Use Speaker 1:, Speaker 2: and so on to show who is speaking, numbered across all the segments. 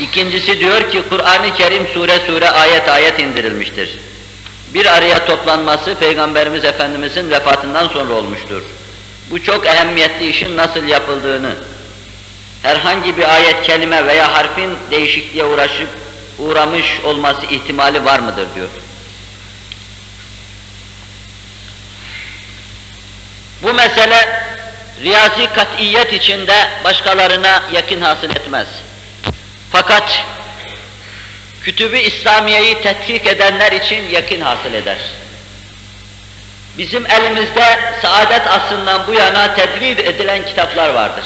Speaker 1: İkincisi diyor ki Kur'an-ı Kerim sure sure ayet ayet indirilmiştir. Bir araya toplanması Peygamberimiz Efendimizin vefatından sonra olmuştur. Bu çok ehemmiyetli işin nasıl yapıldığını, herhangi bir ayet, kelime veya harfin değişikliğe uğraşıp uğramış olması ihtimali var mıdır diyor. Bu mesele riyazi kat'iyet içinde başkalarına yakın hasıl etmez. Fakat kütübü İslamiye'yi tetkik edenler için yakın hasıl eder. Bizim elimizde saadet asrından bu yana tedvir edilen kitaplar vardır.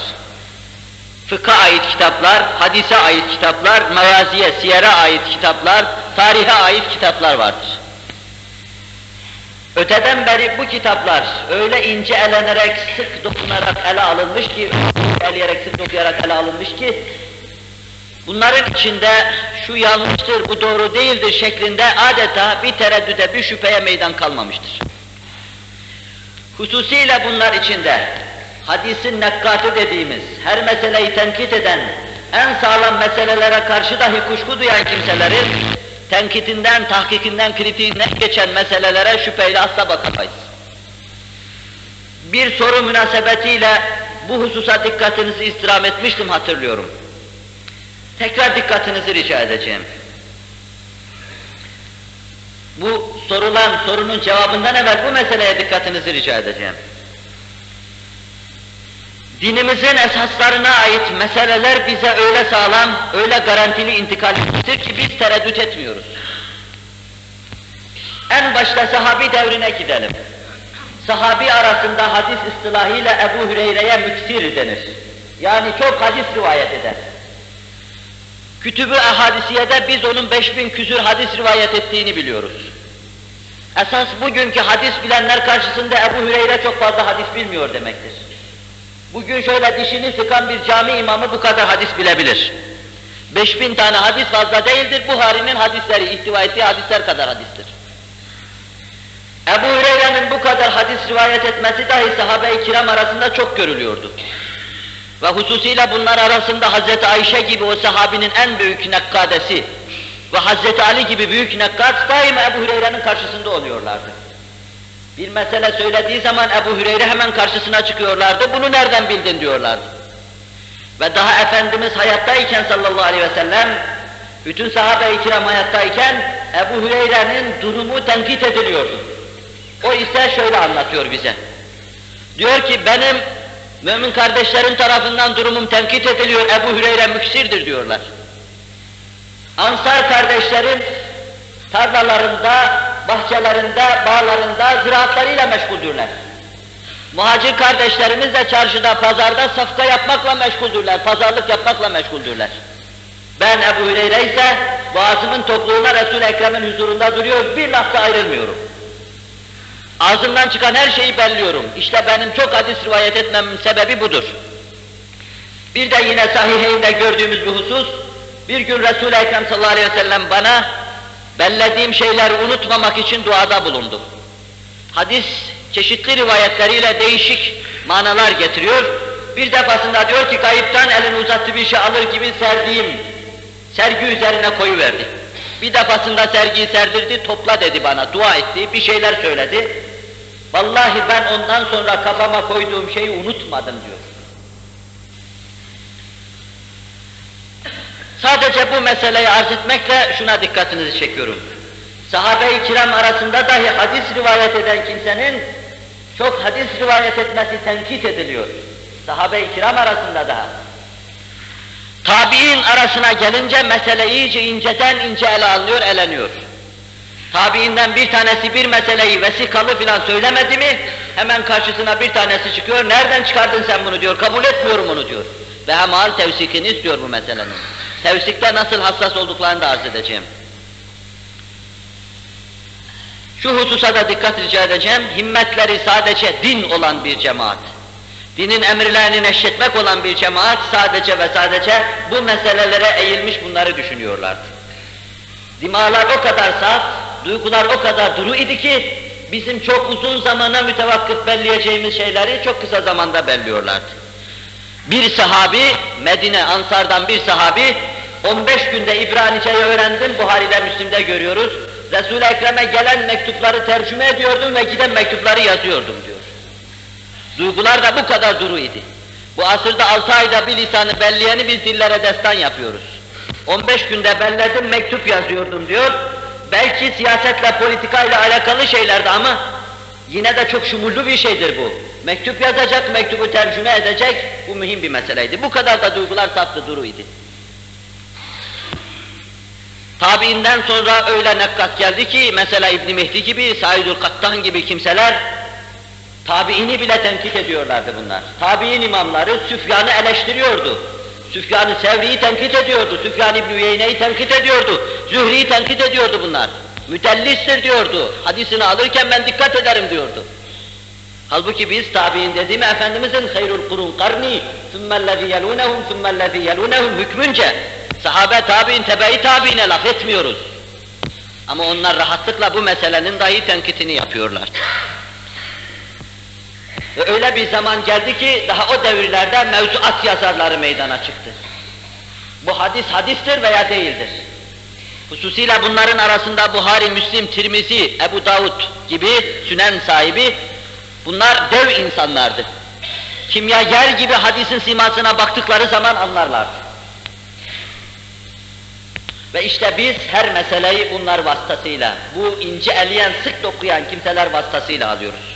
Speaker 1: Fıkha ait kitaplar, hadise ait kitaplar, magaziye, siyere ait kitaplar, tarihe ait kitaplar vardır. Öteden beri bu kitaplar öyle ince elenerek, sık dokunarak ele alınmış ki, eleyerek, sık dokuyarak ele alınmış ki, bunların içinde şu yanlıştır, bu doğru değildir şeklinde adeta bir tereddüde, bir şüpheye meydan kalmamıştır. Hususiyle bunlar içinde hadisin nekkatı dediğimiz, her meseleyi tenkit eden, en sağlam meselelere karşı dahi kuşku duyan kimselerin tenkitinden, tahkikinden, kritiğinden geçen meselelere şüpheyle asla bakamayız. Bir soru münasebetiyle bu hususa dikkatinizi istirham etmiştim hatırlıyorum. Tekrar dikkatinizi rica edeceğim. Bu sorulan sorunun cevabından evvel bu meseleye dikkatinizi rica edeceğim. Dinimizin esaslarına ait meseleler bize öyle sağlam, öyle garantili intikal etmiştir ki biz tereddüt etmiyoruz. En başta sahabi devrine gidelim. Sahabi arasında hadis istilahıyla Ebu Hüreyre'ye müksir denir. Yani çok hadis rivayet eder. Kütübü ehadisiyede biz onun 5000 küsür hadis rivayet ettiğini biliyoruz. Esas bugünkü hadis bilenler karşısında Ebu Hüreyre çok fazla hadis bilmiyor demektir. Bugün şöyle dişini sıkan bir cami imamı bu kadar hadis bilebilir. 5000 tane hadis fazla değildir, Buhari'nin hadisleri, ihtiva ettiği hadisler kadar hadistir. Ebu Hüreyre'nin bu kadar hadis rivayet etmesi dahi sahabe-i kiram arasında çok görülüyordu. Ve hususiyle bunlar arasında Hazreti Ayşe gibi o sahabinin en büyük nekkadesi ve Hazreti Ali gibi büyük nekkat daima Ebu Hüreyre'nin karşısında oluyorlardı. Bir mesele söylediği zaman Ebu Hüreyre hemen karşısına çıkıyorlardı, bunu nereden bildin diyorlardı. Ve daha Efendimiz hayattayken sallallahu aleyhi ve sellem, bütün sahabe-i kiram hayattayken Ebu Hüreyre'nin durumu tenkit ediliyordu. O ise şöyle anlatıyor bize. Diyor ki benim mümin kardeşlerin tarafından durumum tenkit ediliyor, Ebu Hüreyre müksirdir diyorlar. Ansar kardeşlerim tarlalarında, bahçelerinde, bağlarında ziraatlarıyla meşguldürler. Muhacir kardeşlerimiz de çarşıda, pazarda safka yapmakla meşguldürler, pazarlık yapmakla meşguldürler. Ben Ebu Hüreyre ise boğazımın tokluğuna Resul-i Ekrem'in huzurunda duruyor, bir lafta ayrılmıyorum. Ağzımdan çıkan her şeyi belliyorum. İşte benim çok hadis rivayet etmemin sebebi budur. Bir de yine sahiheyinde gördüğümüz bir husus, bir gün Resul-i Ekrem sallallahu aleyhi ve sellem bana bellediğim şeyleri unutmamak için duada bulundu. Hadis çeşitli rivayetleriyle değişik manalar getiriyor. Bir defasında diyor ki kayıptan elini uzattı bir şey alır gibi serdiğim sergi üzerine koyuverdi. Bir defasında sergiyi serdirdi, topla dedi bana, dua etti, bir şeyler söyledi. Vallahi ben ondan sonra kafama koyduğum şeyi unutmadım diyor. Sadece bu meseleyi arz etmekle şuna dikkatinizi çekiyorum. Sahabe-i kiram arasında dahi hadis rivayet eden kimsenin çok hadis rivayet etmesi tenkit ediliyor. Sahabe-i kiram arasında daha. Tabi'in arasına gelince mesele iyice inceden ince ele alınıyor, eleniyor. Tabi'inden bir tanesi bir meseleyi vesikalı filan söylemedi mi, hemen karşısına bir tanesi çıkıyor, nereden çıkardın sen bunu diyor, kabul etmiyorum onu diyor. Ve hemal tevsikini istiyor bu meselenin. Tevsikte nasıl hassas olduklarını da arz edeceğim. Şu hususa da dikkat rica edeceğim, himmetleri sadece din olan bir cemaat, dinin emirlerini neşretmek olan bir cemaat sadece ve sadece bu meselelere eğilmiş bunları düşünüyorlardı. Dimalar o kadar saf, duygular o kadar duru idi ki bizim çok uzun zamana mütevakkıf belleyeceğimiz şeyleri çok kısa zamanda belliyorlardı. Bir sahabi, Medine Ansar'dan bir sahabi 15 günde İbranice'yi öğrendim, Buhari'de, Müslim'de görüyoruz. Resul-i Ekrem'e gelen mektupları tercüme ediyordum ve giden mektupları yazıyordum diyor. Duygular da bu kadar duru idi. Bu asırda 6 ayda bir lisanı belleyeni biz dillere destan yapıyoruz. 15 günde belledim, mektup yazıyordum diyor. Belki siyasetle, politikayla alakalı şeylerdi ama yine de çok şumurlu bir şeydir bu. Mektup yazacak, mektubu tercüme edecek, bu mühim bir meseleydi. Bu kadar da duygular saptı, duru idi. Tabiinden sonra öyle nekkat geldi ki, mesela İbn Mehdi gibi, Saidül Kattan gibi kimseler, Tabiini bile tenkit ediyorlardı bunlar. Tabiin imamları Süfyan'ı eleştiriyordu. Süfyan-ı Sevri'yi tenkit ediyordu. Süfyan İbni Üyeyne'yi tenkit ediyordu. Zühri'yi tenkit ediyordu bunlar. Mütellistir diyordu. Hadisini alırken ben dikkat ederim diyordu. Halbuki biz tabi'in dediğimi Efendimizin hayrul kurun karni sümmellezî yelûnehum sümmellezî yelûnehum hükmünce sahabe tabi'in tebe-i tabi'ine laf etmiyoruz. Ama onlar rahatlıkla bu meselenin dahi tenkitini yapıyorlar. Ve öyle bir zaman geldi ki daha o devirlerde mevzuat yazarları meydana çıktı. Bu hadis hadistir veya değildir. Hususiyle bunların arasında Buhari, Müslim, Tirmizi, Ebu Davud gibi sünen sahibi bunlar dev insanlardı. Kimyager gibi hadisin simasına baktıkları zaman anlarlardı. Ve işte biz her meseleyi bunlar vasıtasıyla, bu ince eleyen, sık dokuyan kimseler vasıtasıyla alıyoruz.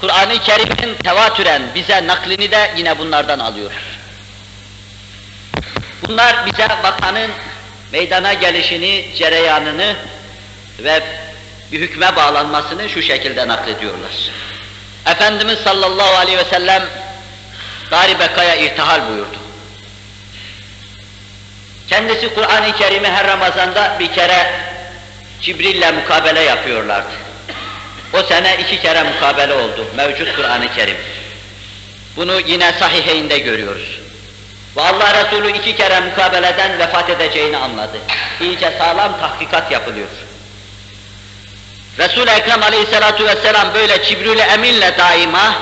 Speaker 1: Kur'an-ı Kerim'in tevatüren bize naklini de yine bunlardan alıyoruz. Bunlar bize vakanın meydana gelişini, cereyanını ve bir hükme bağlanmasını şu şekilde naklediyorlar. Efendimiz sallallahu aleyhi ve sellem Gari Beka'ya irtihal buyurdu. Kendisi Kur'an-ı Kerim'i her Ramazan'da bir kere Cibril'le mukabele yapıyorlardı. O sene iki kere mukabele oldu, mevcut Kur'an-ı Kerim. Bunu yine sahiheyinde görüyoruz. Ve Allah Resulü iki kere mukabeleden vefat edeceğini anladı. İyice sağlam tahkikat yapılıyor. Resul-i Ekrem aleyhissalatu vesselam böyle Cibril-i Emin'le daima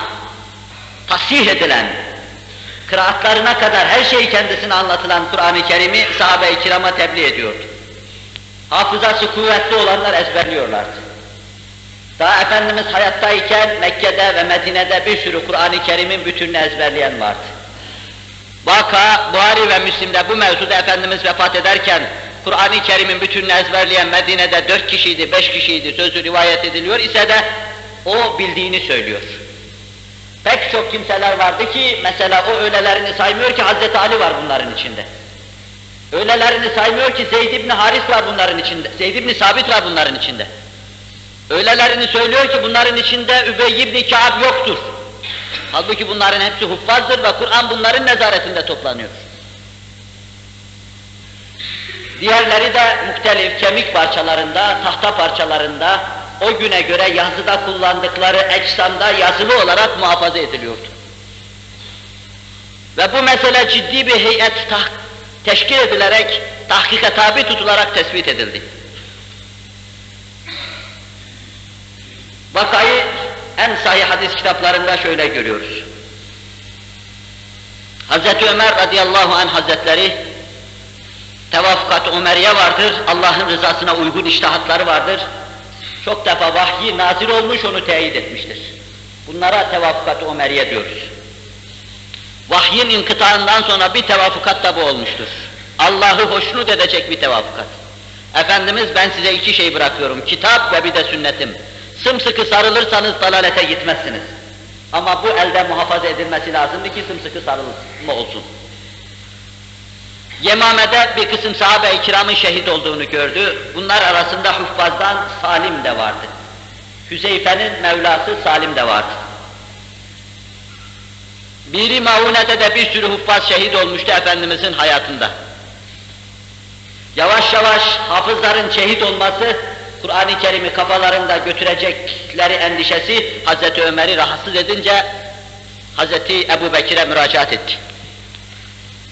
Speaker 1: tasih edilen, kıraatlarına kadar her şeyi kendisine anlatılan Kur'an-ı Kerim'i sahabe-i kirama tebliğ ediyordu. Hafızası kuvvetli olanlar ezberliyorlardı. Daha Efendimiz hayattayken Mekke'de ve Medine'de bir sürü Kur'an-ı Kerim'in bütününü ezberleyen vardı. Vaka, Buhari ve Müslim'de bu mevzuda Efendimiz vefat ederken Kur'an-ı Kerim'in bütününü ezberleyen Medine'de dört kişiydi, beş kişiydi sözü rivayet ediliyor ise de o bildiğini söylüyor. Pek çok kimseler vardı ki mesela o öğlelerini saymıyor ki Hazreti Ali var bunların içinde. Öğlelerini saymıyor ki Zeyd ibn Haris var bunların içinde, Zeyd ibn Sabit var bunların içinde. Öylelerini söylüyor ki bunların içinde Übey ibn Kâb yoktur. Halbuki bunların hepsi huffazdır ve Kur'an bunların nezaretinde toplanıyor. Diğerleri de muhtelif kemik parçalarında, tahta parçalarında, o güne göre yazıda kullandıkları ecsamda yazılı olarak muhafaza ediliyordu. Ve bu mesele ciddi bir heyet teşkil edilerek, tahkike tabi tutularak tespit edildi. Vakayı en sahih hadis kitaplarında şöyle görüyoruz. Hazreti Ömer radıyallahu anh hazretleri tevafukat Ömer'ye vardır, Allah'ın rızasına uygun iştahatları vardır. Çok defa vahyi nazil olmuş, onu teyit etmiştir. Bunlara tevafukat Ömer'ye diyoruz. Vahyin inkıtağından sonra bir tevafukat da bu olmuştur. Allah'ı hoşnut edecek bir tevafukat. Efendimiz ben size iki şey bırakıyorum, kitap ve bir de sünnetim. Sımsıkı sarılırsanız dalalete gitmezsiniz. Ama bu elde muhafaza edilmesi lazımdı ki sımsıkı sarılma olsun. Yemame'de bir kısım sahabe-i kiramın şehit olduğunu gördü. Bunlar arasında huffazdan Salim de vardı. Hüzeyfe'nin Mevlası Salim de vardı. Biri Maune'de de bir sürü huffaz şehit olmuştu Efendimizin hayatında. Yavaş yavaş hafızların şehit olması Kur'an-ı Kerim'i kafalarında götürecekleri endişesi Hazreti Ömer'i rahatsız edince Hazreti Ebu Bekir'e müracaat etti.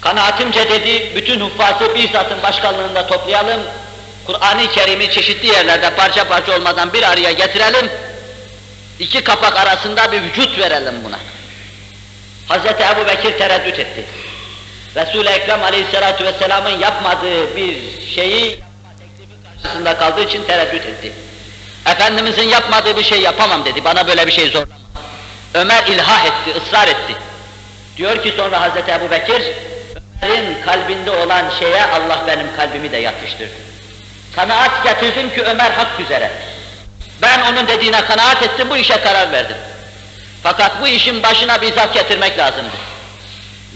Speaker 1: Kanaatimce dedi, bütün huffazı bir zatın başkanlığında toplayalım, Kur'an-ı Kerim'i çeşitli yerlerde parça parça olmadan bir araya getirelim, iki kapak arasında bir vücut verelim buna. Hazreti Ebu Bekir tereddüt etti. Resul-i Ekrem Aleyhisselatü Vesselam'ın yapmadığı bir şeyi karşısında kaldığı için tereddüt etti. Efendimizin yapmadığı bir şey yapamam dedi, bana böyle bir şey zorlama. Ömer ilhah etti, ısrar etti. Diyor ki sonra Hazreti Ebu Bekir, Ömer'in kalbinde olan şeye Allah benim kalbimi de yatıştırdı. Kanaat getirdim ki Ömer hak üzere. Ben onun dediğine kanaat ettim, bu işe karar verdim. Fakat bu işin başına bir zat getirmek lazımdı.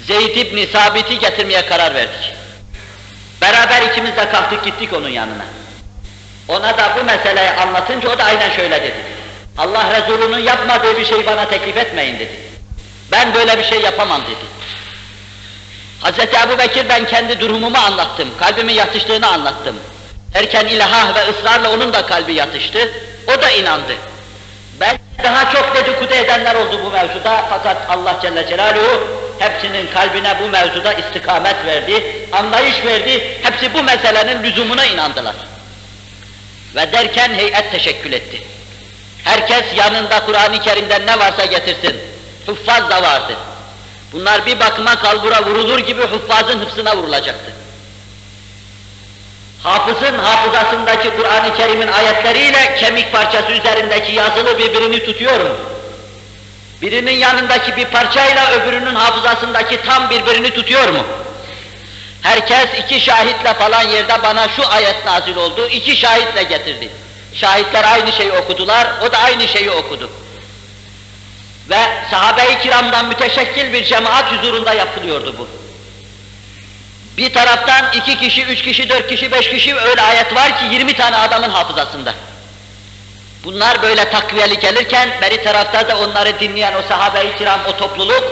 Speaker 1: Zeyd ibn Sabit'i getirmeye karar verdik. Beraber ikimiz de kalktık gittik onun yanına. Ona da bu meseleyi anlatınca o da aynen şöyle dedi. Allah Resulü'nün yapmadığı bir şeyi bana teklif etmeyin dedi. Ben böyle bir şey yapamam dedi. Hazreti Ebu Bekir ben kendi durumumu anlattım, kalbimin yatıştığını anlattım. Erken ilhah ve ısrarla onun da kalbi yatıştı, o da inandı. Ben daha çok dedikodu edenler oldu bu mevzuda fakat Allah Celle Celaluhu hepsinin kalbine bu mevzuda istikamet verdi, anlayış verdi, hepsi bu meselenin lüzumuna inandılar. Ve derken heyet teşekkül etti. Herkes yanında Kur'an-ı Kerim'den ne varsa getirsin. Huffaz da vardı. Bunlar bir bakıma kalbura vurulur gibi huffazın hıfzına vurulacaktı. Hafızın hafızasındaki Kur'an-ı Kerim'in ayetleriyle kemik parçası üzerindeki yazılı birbirini tutuyorum. Birinin yanındaki bir parçayla öbürünün hafızasındaki tam birbirini tutuyor mu? Herkes iki şahitle falan yerde bana şu ayet nazil oldu, iki şahitle getirdi. Şahitler aynı şeyi okudular, o da aynı şeyi okudu. Ve sahabe-i kiramdan müteşekkil bir cemaat huzurunda yapılıyordu bu. Bir taraftan iki kişi, üç kişi, dört kişi, beş kişi öyle ayet var ki 20 tane adamın hafızasında. Bunlar böyle takviyeli gelirken beri tarafta da onları dinleyen o sahabe-i kiram, o topluluk,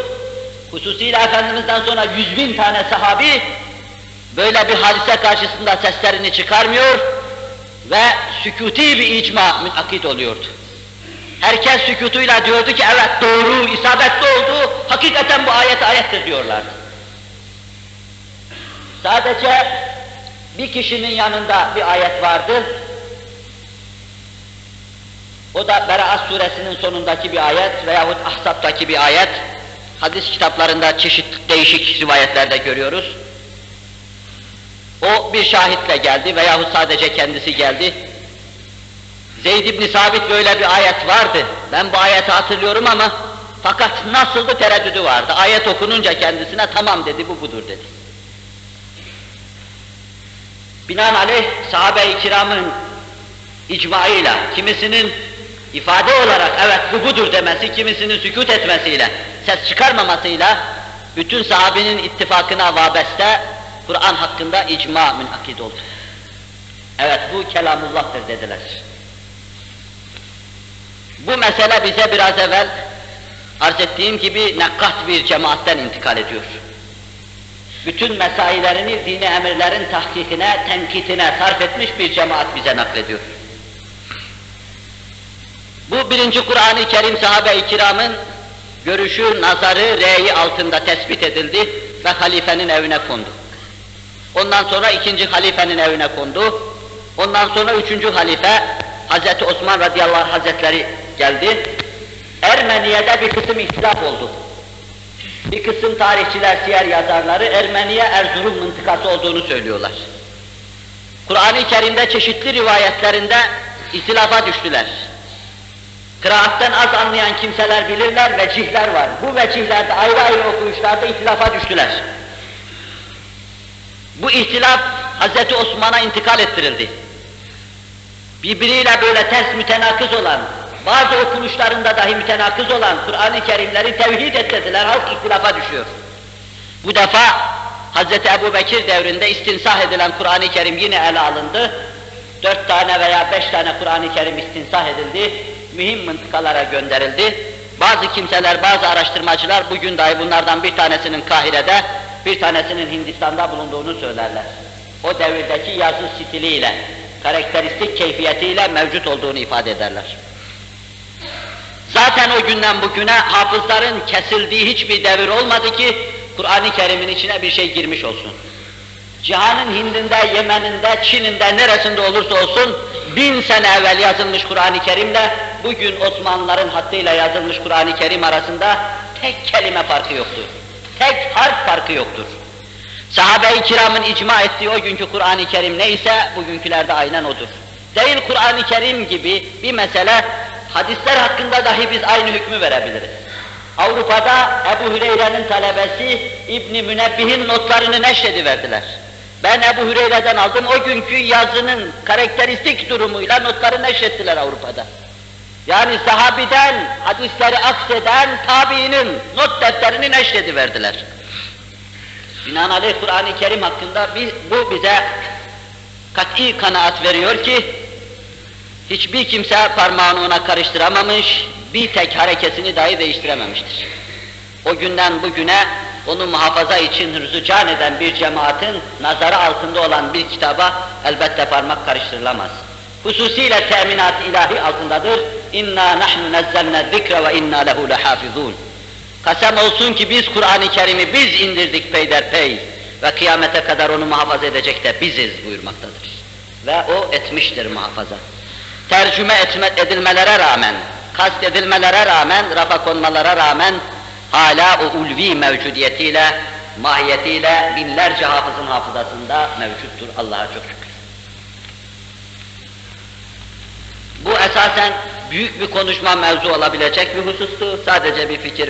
Speaker 1: hususiyle Efendimiz'den sonra yüz bin tane sahabi böyle bir hadise karşısında seslerini çıkarmıyor ve sükuti bir icma münakit oluyordu. Herkes sükutuyla diyordu ki evet doğru, isabetli oldu, hakikaten bu ayet ayettir diyorlardı. Sadece bir kişinin yanında bir ayet vardı. O da Beraat suresinin sonundaki bir ayet veyahut Ahzab'daki bir ayet. Hadis kitaplarında çeşit değişik rivayetlerde görüyoruz. O bir şahitle geldi veyahut sadece kendisi geldi. Zeyd ibn Sabit böyle bir ayet vardı. Ben bu ayeti hatırlıyorum ama fakat nasıldı tereddüdü vardı. Ayet okununca kendisine tamam dedi, bu budur dedi. Binaenaleyh sahabe-i kiramın icmaıyla, kimisinin ifade olarak evet bu budur demesi, kimisinin sükut etmesiyle, ses çıkarmamasıyla bütün sahabenin ittifakına vabeste Kur'an hakkında icma münakid oldu. Evet bu kelamullah'tır dediler. Bu mesele bize biraz evvel arz ettiğim gibi nekkat bir cemaatten intikal ediyor. Bütün mesailerini dini emirlerin tahkikine, tenkitine sarf etmiş bir cemaat bize naklediyor. Bu birinci Kur'an-ı Kerim sahabe-i kiramın görüşü, nazarı, reyi altında tespit edildi ve halifenin evine kondu. Ondan sonra ikinci halifenin evine kondu. Ondan sonra üçüncü halife Hazreti Osman radıyallahu anh hazretleri geldi. Ermeniye'de bir kısım ihtilaf oldu. Bir kısım tarihçiler, siyer yazarları Ermeniye Erzurum mıntıkası olduğunu söylüyorlar. Kur'an-ı Kerim'de çeşitli rivayetlerinde ihtilafa düştüler. Kıraatten az anlayan kimseler bilirler, vecihler var. Bu vecihlerde ayrı ayrı okuyuşlarda ihtilafa düştüler. Bu ihtilaf Hazreti Osman'a intikal ettirildi. Birbiriyle böyle ters mütenakız olan, bazı okunuşlarında dahi mütenakız olan Kur'an-ı Kerimleri tevhid et dediler, halk ihtilafa düşüyor. Bu defa Hz. Ebu Bekir devrinde istinsah edilen Kur'an-ı Kerim yine ele alındı. Dört tane veya beş tane Kur'an-ı Kerim istinsah edildi, mühim mıntıkalara gönderildi. Bazı kimseler, bazı araştırmacılar bugün dahi bunlardan bir tanesinin Kahire'de, bir tanesinin Hindistan'da bulunduğunu söylerler. O devirdeki yazı stiliyle, karakteristik keyfiyetiyle mevcut olduğunu ifade ederler. Zaten o günden bugüne hafızların kesildiği hiçbir devir olmadı ki Kur'an-ı Kerim'in içine bir şey girmiş olsun. Cihanın Hind'inde, Yemen'inde, Çin'inde, neresinde olursa olsun bin sene evvel yazılmış Kur'an-ı Kerim'le bugün Osmanlıların hattıyla yazılmış Kur'an-ı Kerim arasında tek kelime farkı yoktur. Tek harf farkı yoktur. Sahabe-i kiramın icma ettiği o günkü Kur'an-ı Kerim neyse bugünkülerde aynen odur. Değil Kur'an-ı Kerim gibi bir mesele hadisler hakkında dahi biz aynı hükmü verebiliriz. Avrupa'da Ebu Hüreyre'nin talebesi İbn Münebbih'in notlarını neşrediverdiler. Ben Ebu Hüreyre'den aldım, o günkü yazının karakteristik durumuyla notları neşrettiler Avrupa'da. Yani sahabiden hadisleri akseden tabiinin not defterini neşrediverdiler. Binaenaleyh Kur'an-ı Kerim hakkında biz, bu bize kat'i kanaat veriyor ki hiçbir kimse parmağını ona karıştıramamış, bir tek harekesini dahi değiştirememiştir. O günden bugüne onu muhafaza için hırzı can eden bir cemaatin nazarı altında olan bir kitaba elbette parmak karıştırılamaz. Hususiyle teminat ilahi altındadır. İnna nahnu nazzalna zikra ve inna lehu lehafizun. Kasem olsun ki biz Kur'an-ı Kerim'i biz indirdik peyderpey ve kıyamete kadar onu muhafaza edecek de biziz buyurmaktadır. Ve o etmiştir muhafaza. Tercüme etme, edilmelere rağmen, kast edilmelere rağmen, rafa konmalara rağmen hala o ulvi mevcudiyetiyle, mahiyetiyle binlerce hafızın hafızasında mevcuttur Allah'a çok şükür. Bu esasen büyük bir konuşma mevzu olabilecek bir husustu. Sadece bir fikir